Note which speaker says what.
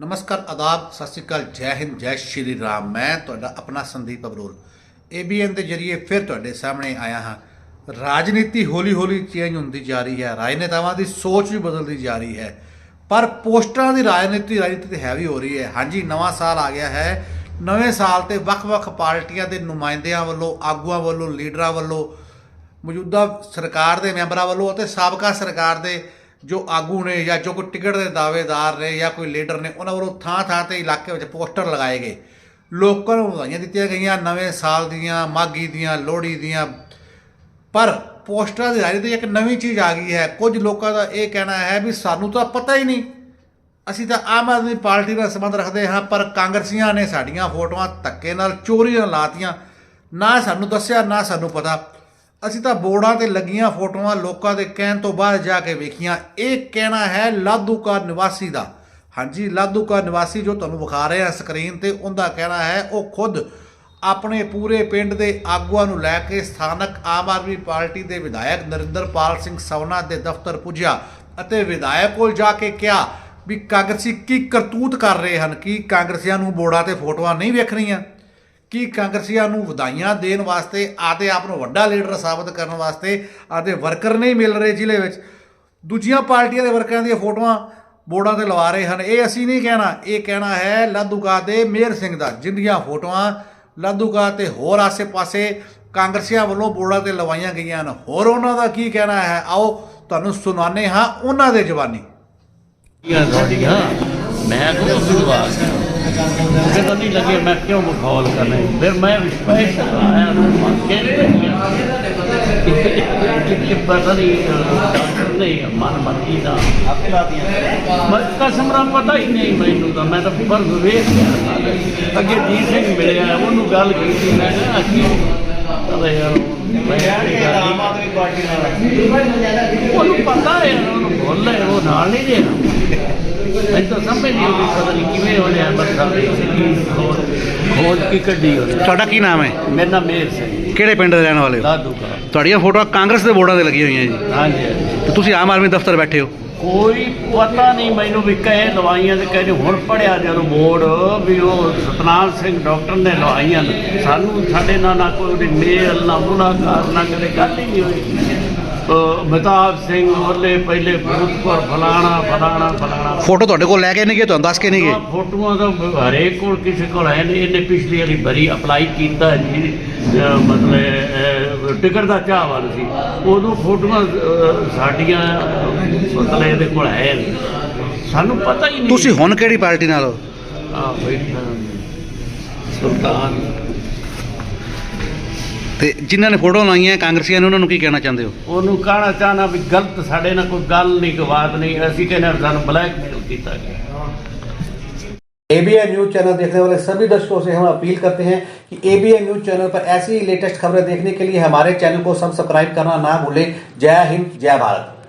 Speaker 1: ਨਮਸਕਾਰ, ਆਦਾਬ, ਸਤਿ ਸ਼੍ਰੀ ਅਕਾਲ, ਜੈ ਹਿੰਦ, ਜੈ ਸ਼੍ਰੀ ਰਾਮ। ਮੈਂ ਤੁਹਾਡਾ ਆਪਣਾ ਸੰਦੀਪ ਅਬਰੋਲ। ਏਬੀਐਨ ਦੇ ਜਰੀਏ ਫਿਰ ਤੁਹਾਡੇ ਸਾਹਮਣੇ ਆਇਆ ਹਾਂ। ਰਾਜਨੀਤੀ ਹੌਲੀ-ਹੌਲੀ ਚੇਂਜ ਹੁੰਦੀ ਜਾ ਰਹੀ ਹੈ, ਰਾਜਨੇਤਾਵਾਂ ਦੀ ਸੋਚ ਵੀ ਬਦਲਦੀ ਜਾ ਰਹੀ ਹੈ। ਪਰ ਪੋਸਟਰਾਂ ਦੀ ਰਾਜਨੀਤੀ ਰਾਜਨੀਤੀ ਤੇ ਹੈਵੀ ਹੋ ਰਹੀ ਹੈ। ਹਾਂਜੀ, ਨਵਾਂ ਸਾਲ ਆ ਗਿਆ ਹੈ। ਨਵੇਂ ਸਾਲ ਤੇ ਵੱਖ-ਵੱਖ ਪਾਰਟੀਆਂ ਦੇ ਨੁਮਾਇੰਦਿਆਂ ਵੱਲੋਂ, ਆਗੂਆਂ ਵੱਲੋਂ, ਲੀਡਰਾਂ ਵੱਲੋਂ, ਮੌਜੂਦਾ ਸਰਕਾਰ ਦੇ ਮੈਂਬਰਾਂ ਵੱਲੋਂ ਅਤੇ ਸਾਬਕਾ ਸਰਕਾਰ ਦੇ ਜੋ ਆਗੂ ਨੇ ਜਾਂ ਜੋ ਕੋਈ ਟਿਕਟ ਦੇ ਦਾਅਵੇਦਾਰ ਨੇ ਜਾਂ ਕੋਈ ਲੀਡਰ ਨੇ, ਉਹਨਾਂ ਵੱਲੋਂ ਥਾਂ ਥਾਂ ਤੇ ਇਲਾਕੇ ਵਿੱਚ ਪੋਸਟਰ ਲਗਾਏ ਗਏ। ਲੋਕਾਂ ਨੂੰ ਵਧਾਈਆਂ ਦਿੱਤੀਆਂ ਗਈਆਂ ਨਵੇਂ ਸਾਲ ਦੀਆਂ, ਮਾਘੀ ਦੀਆਂ, ਲੋਹੜੀ ਦੀਆਂ। ਪਰ ਪੋਸਟਰਾਂ ਦੀ ਰਾਜਨੀਤੀ ਇੱਕ ਨਵੀਂ ਚੀਜ਼ ਆ ਗਈ ਹੈ। ਕੁਝ ਲੋਕਾਂ ਦਾ ਇਹ ਕਹਿਣਾ ਹੈ ਵੀ ਸਾਨੂੰ ਤਾਂ ਪਤਾ ਹੀ ਨਹੀਂ। ਅਸੀਂ ਤਾਂ ਆਮ ਆਦਮੀ ਪਾਰਟੀ ਨਾਲ ਸੰਬੰਧ ਰੱਖਦੇ ਹਾਂ, ਪਰ ਕਾਂਗਰਸੀਆਂ ਨੇ ਸਾਡੀਆਂ ਫੋਟੋਆਂ ਧੱਕੇ ਨਾਲ ਚੋਰੀ ਨਾਲ ਲਾਤੀਆਂ। ਨਾ ਸਾਨੂੰ ਦੱਸਿਆ, ਨਾ ਸਾਨੂੰ ਪਤਾ। ਅਸੀਂ ਤਾਂ ਬੋਰਡਾਂ ਤੇ ਲੱਗੀਆਂ ਫੋਟੋਆਂ ਲੋਕਾਂ ਦੇ ਕਹਿਣ ਤੋਂ ਬਾਅਦ ਜਾ ਕੇ ਵੇਖੀਆਂ। ਇਹ ਕਹਿਣਾ ਹੈ ਲਾਧੂਕਾ ਨਿਵਾਸੀ ਦਾ। ਹਾਂਜੀ ਲਾਧੂਕਾ ਨਿਵਾਸੀ ਜੋ ਤੁਹਾਨੂੰ ਵਿਖਾ ਰਹੇ ਆ ਸਕਰੀਨ ਤੇ, ਉਹਦਾ ਕਹਿਣਾ ਹੈ ਉਹ ਖੁਦ ਆਪਣੇ ਪੂਰੇ ਪਿੰਡ ਦੇ ਆਗੂਆਂ ਨੂੰ ਲੈ ਕੇ ਸਥਾਨਕ ਆਮ ਆਦਮੀ ਪਾਰਟੀ ਦੇ ਵਿਧਾਇਕ ਨਰਿੰਦਰਪਾਲ ਸਿੰਘ ਸਵਨਾ ਦੇ ਦਫ਼ਤਰ ਪੁੱਜਿਆ ਅਤੇ ਵਿਧਾਇਕ ਕੋਲ ਜਾ ਕੇ ਕਿਹਾ ਵੀ ਕਾਂਗਰਸੀ ਕੀ ਕਰਤੂਤ ਕਰ ਰਹੇ ਹਨ, ਕੀ ਕਾਂਗਰਸੀਆਂ ਨੂੰ ਬੋਰਡਾਂ ਤੇ ਫੋਟੋਆਂ ਨਹੀਂ ਵੇਖਣੀਆਂ ਕੀ ਕਾਂਗਰਸੀਆਂ ਨੂੰ ਵਧਾਈਆਂ ਦੇਣ ਵਾਸਤੇ ਆਦੇ ਆਪ ਨੂੰ ਵੱਡਾ ਲੀਡਰ ਸਾਬਤ ਕਰਨ ਵਾਸਤੇ ਆਦੇ ਵਰਕਰ ਨਹੀਂ ਮਿਲ ਰਹੇ ਜ਼ਿਲ੍ਹੇ ਵਿੱਚ। ਦੂਜੀਆਂ ਪਾਰਟੀਆਂ ਦੇ ਵਰਕਰਾਂ ਦੀਆਂ ਫੋਟੋਆਂ ਬੋਰਡਾਂ ਤੇ ਲਵਾ ਰਹੇ ਹਨ। ਇਹ ਅਸੀਂ ਨਹੀਂ ਕਹਿਣਾ। ਇਹ ਕਹਿਣਾ ਹੈ ਲਾਧੂਕਾ ਦੇ ਮੇਰ ਸਿੰਘ ਦਾ, ਜਿੰਦੀਆਂ ਫੋਟੋਆਂ ਲਾਧੂਕਾ ਤੇ ਹੋਰ ਆਸੇ-ਪਾਸੇ ਕਾਂਗਰਸੀਆਂ ਵੱਲੋਂ ਬੋਰਡਾਂ ਤੇ ਲਵਾਈਆਂ ਗਈਆਂ ਹਨ। ਹੋਰ ਉਹਨਾਂ ਦਾ ਕੀ ਕਹਿਣਾ ਹੈ? ਆਓ ਤੁਹਾਨੂੰ ਸੁਣਾਉਂਦੇ ਹਾਂ ਉਹਨਾਂ ਦੇ ਜ਼ਬਾਨੀ
Speaker 2: ਮੈਂ ਕਿਹਾ ਤੁਸੀਂ ਤੇ ਤਾਂ ਨਹੀਂ ਲੱਗੇ, ਮੈਂ ਕਿਉਂ ਮਖੌਲ ਕਰਨਾ ਫਿਰ ਮੈਂ ਸਪੈਸ਼ਲ ਆਇਆ ਕਿ ਕਿ ਪਤਾ ਨਹੀਂ ਨਹੀਂ, ਮਨ ਮਰਦੀ ਦਾ। ਮੈਂ ਕਸਮ ਰਾਮ ਪਤਾ ਹੀ ਨਹੀਂ ਮੈਨੂੰ ਤਾਂ, ਮੈਂ ਤਾਂ ਪਰ ਵੇਖ ਗਿਆ ਅੱਗੇ ਜੀ ਸਿੰਘ ਮਿਲਿਆ, ਉਹਨੂੰ ਗੱਲ ਕੀਤੀ, ਮੈਂ ਕਿਹਾ ਅੱਗੇ ਤਾਂ ਯਾਰ ਉਹਨੂੰ ਪਤਾ ਹੈ, ਉਹਨੂੰ ਬੋਲ ਲੈ ਉਹ ਨਾਲ ਨਹੀਂ ਦੇਣਾ। ਮੈਂ ਤਾਂ ਸਮਝ ਨਹੀਂ ਆਉਂਦੀ ਪਤਾ ਨਹੀਂ ਕਿਵੇਂ ਹੋ ਰਿਹਾ ਬੱਚਾ ਖੋਜ ਖੋਜ ਕੀ ਕੱਢੀ ਉਹਨੇ
Speaker 1: ਤੁਹਾਡਾ ਕੀ ਨਾਮ ਹੈ?
Speaker 2: ਮੇਰਾ ਨਾਮ ਮੇਰ ਸਿੰਘ।
Speaker 1: ਕਿਹੜੇ ਪਿੰਡ ਦੇ ਰਹਿਣ ਵਾਲੇ ਹੋ?
Speaker 2: ਲਾਦੂ ਕਾ।
Speaker 1: ਤੁਹਾਡੀਆਂ ਫੋਟੋਆਂ ਕਾਂਗਰਸ ਦੇ ਬੋਰਡਾਂ ਤੇ ਲੱਗੀਆਂ ਹੋਈਆਂ ਜੀ।
Speaker 2: ਹਾਂਜੀ ਹਾਂਜੀ।
Speaker 1: ਤੇ ਤੁਸੀਂ ਆਮ ਆਦਮੀ ਦਫ਼ਤਰ ਬੈਠੇ ਹੋ?
Speaker 2: ਕੋਈ ਪਤਾ ਨਹੀਂ ਮੈਨੂੰ ਵੀ ਕਹੇ ਲਵਾਈਆਂ ਤੇ ਕਹਿੰਦੇ ਹੁਣ ਪੜਿਆ ਜਦੋਂ ਬੋਰਡ ਵੀ ਉਹ ਸਤਨਾਮ ਸਿੰਘ ਡਾਕਟਰ ਨੇ ਲਵਾਈਆਂ ਨੇ। ਸਾਨੂੰ ਸਾਡੇ ਨਾਲ ਨਾ ਕੋਈ ਉਹਦੀ ਮੇਲ ਨਾ ਮੁਲਾਕਾਤ ਨਾ ਕਦੇ ਗੱਲ ਹੀ ਨਹੀਂ ਹੋਈ। ਮਹਿਤਾਬ ਸਿੰਘ ਉਹਲੇ ਪਹਿਲੇ ਭੂਤਪੁਰ ਫਲਾਣਾ ਫਲਾਣਾ ਫਲਾਣਾ।
Speaker 1: ਫੋਟੋ ਤੁਹਾਡੇ ਕੋਲ ਲੈ ਕੇ ਨਹੀਂ ਗਏ ਤੁਹਾਨੂੰ ਦੱਸ ਕੇ ਨਹੀਂ ਗਏ?
Speaker 2: ਆਹ ਫੋਟੋਆਂ ਤਾਂ ਹਰੇਕ ਕੋਲ ਕਿਸੇ ਕੋਲ ਹੈ ਨਹੀਂ। ਇਹਨੇ ਪਿਛਲੀ ਵਾਰੀ ਬਰੀ ਅਪਲਾਈ ਕੀਤਾ ਜੀ ਮਤਲਬ ਟਿਕਟ ਦਾ ਚਾਹਵਾਨ ਸੀ। ਉਦੋਂ ਫੋਟੋਆਂ ਸਾਡੀਆਂ ਮਤਲਬ ਇਹਦੇ ਕੋਲ ਹੈ ਸਾਨੂੰ ਪਤਾ ਹੀ ਨਹੀਂ।
Speaker 1: ਤੁਸੀਂ ਹੁਣ ਕਿਹੜੀ ਪਾਰਟੀ ਨਾਲ ਹੋ?
Speaker 2: ਆ ਬੈਠਾ। ਸੁਲਤਾਨ।
Speaker 1: ਤੇ ਜਿਨ੍ਹਾਂ ਨੇ ਫੋਟੋ ਲਾਈਆਂ ਕਾਂਗਰਸੀਆਂ ਨੇ ਉਹਨਾਂ ਨੂੰ ਕੀ ਕਹਿਣਾ ਚਾਹੁੰਦੇ ਹੋ
Speaker 2: ਉਹਨੂੰ ਕਹਿਣਾ ਚਾਹਨਾ ਵੀ ਗਲਤ ਸਾਡੇ ਨਾਲ ਕੋਈ ਗੱਲ ਨਹੀਂ ਕੋਈ ਬਾਤ ਨਹੀਂ ਅਸੀਂ ਕਹਿੰਦੇ ਹਾਂ ਸਾਨੂੰ ਬਲੈਕਮੇਲ ਕੀਤਾ ਗਿਆ
Speaker 3: एबीएन न्यूज चैनल देखने वाले सभी दर्शकों से हम अपील करते हैं कि एबीएन न्यूज चैनल पर ऐसी ही लेटेस्ट खबरें देखने के लिए हमारे चैनल को सब्सक्राइब करना ना भूलें जय हिंद जय भारत